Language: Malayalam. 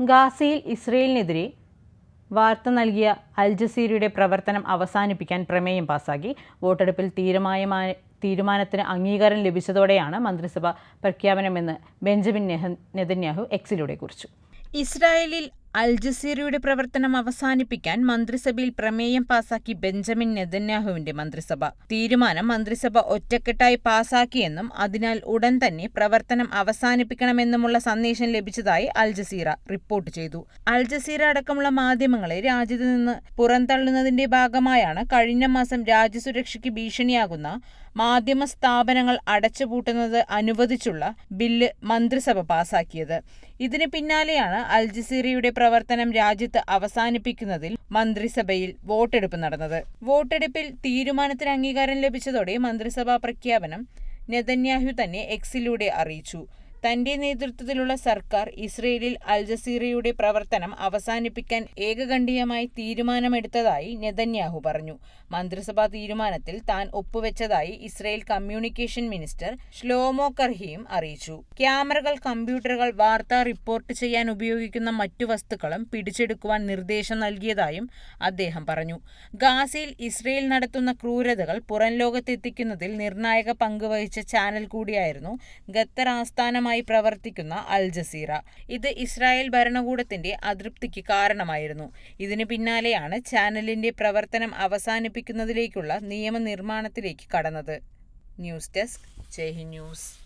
ഗാസയിൽ ഇസ്രയേലിനെതിരെ വാർത്ത നൽകിയ അൽ ജസീറയുടെ പ്രവർത്തനം അവസാനിപ്പിക്കാൻ പ്രമേയം പാസാക്കി. വോട്ടെടുപ്പിൽ തീരുമാനമായ തീരുമാനത്തിന് അംഗീകാരം ലഭിച്ചതോടെയാണ് മന്ത്രിസഭ പ്രഖ്യാപനമെന്ന് ബെഞ്ചമിൻ നെഹ- നെതന്യാഹു എക്സിലൂടെ കുറിച്ചു. ഇസ്രായേലിൽ അൽ ജസീറയുടെ പ്രവർത്തനം അവസാനിപ്പിക്കാൻ മന്ത്രിസഭയിൽ പ്രമേയം പാസാക്കി ബെഞ്ചമിൻ നെതന്യാഹുവിന്റെ മന്ത്രിസഭ. തീരുമാനം മന്ത്രിസഭ ഒറ്റക്കെട്ടായി പാസാക്കിയെന്നും അതിനാൽ ഉടൻ തന്നെ പ്രവർത്തനം അവസാനിപ്പിക്കണമെന്നുമുള്ള സന്ദേശം ലഭിച്ചതായി അൽ ജസീറ റിപ്പോർട്ട് ചെയ്തു. അൽ ജസീറ അടക്കമുള്ള മാധ്യമങ്ങളെ രാജ്യത്ത് നിന്ന് പുറന്തള്ളുന്നതിന്റെ ഭാഗമായാണ് കഴിഞ്ഞ മാസം രാജ്യസുരക്ഷയ്ക്ക് ഭീഷണിയാകുന്ന മാധ്യമ സ്ഥാപനങ്ങൾ അടച്ചുപൂട്ടുന്നത് അനുവദിച്ചുള്ള ബില്ല് മന്ത്രിസഭ പാസാക്കിയത്. ഇതിന് പിന്നാലെയാണ് അൽ ജസീറയുടെ പ്രവർത്തനം രാജ്യത്ത് അവസാനിപ്പിക്കുന്നതിൽ മന്ത്രിസഭയിൽ വോട്ടെടുപ്പ് നടന്നത്. വോട്ടെടുപ്പിൽ തീരുമാനത്തിന് അംഗീകാരം ലഭിച്ചതോടെ മന്ത്രിസഭാ പ്രഖ്യാപനം നെതന്യാഹു തന്നെ എക്സിലൂടെ അറിയിച്ചു. തന്റെ നേതൃത്വത്തിലുള്ള സർക്കാർ ഇസ്രയേലിൽ അൽ ജസീറയുടെ പ്രവർത്തനം അവസാനിപ്പിക്കാൻ ഏകകണ്ഠീയമായി തീരുമാനമെടുത്തതായി നെതന്യാഹു പറഞ്ഞു. മന്ത്രിസഭാ തീരുമാനത്തിൽ താൻ ഒപ്പുവെച്ചതായി ഇസ്രയേൽ കമ്മ്യൂണിക്കേഷൻ മിനിസ്റ്റർ ഷ്ലോമോ കർഹിയും അറിയിച്ചു. ക്യാമറകൾ കമ്പ്യൂട്ടറുകൾ വാർത്ത റിപ്പോർട്ട് ചെയ്യാൻ ഉപയോഗിക്കുന്ന മറ്റു വസ്തുക്കളും പിടിച്ചെടുക്കുവാൻ നിർദ്ദേശം നൽകിയതായും അദ്ദേഹം പറഞ്ഞു. ഗാസയിൽ ഇസ്രയേൽ നടത്തുന്ന ക്രൂരതകൾ പുറം ലോകത്തെത്തിക്കുന്നതിൽ നിർണായക പങ്കുവഹിച്ച ചാനൽ കൂടിയായിരുന്നു ഖത്തർ ആസ്ഥാനമായി പ്രവർത്തിക്കുന്ന അൽ ജസീറ. ഇത് ഇസ്രായേൽ ഭരണകൂടത്തിന്റെ അതൃപ്തിക്ക് കാരണമായിരുന്നു. ഇതിന് പിന്നാലെയാണ് ചാനലിന്റെ പ്രവർത്തനം അവസാനിപ്പിക്കുന്നതിലേക്കുള്ള നിയമനിർമ്മാണത്തിലേക്ക് കടന്നത്. News desk Jaihind news.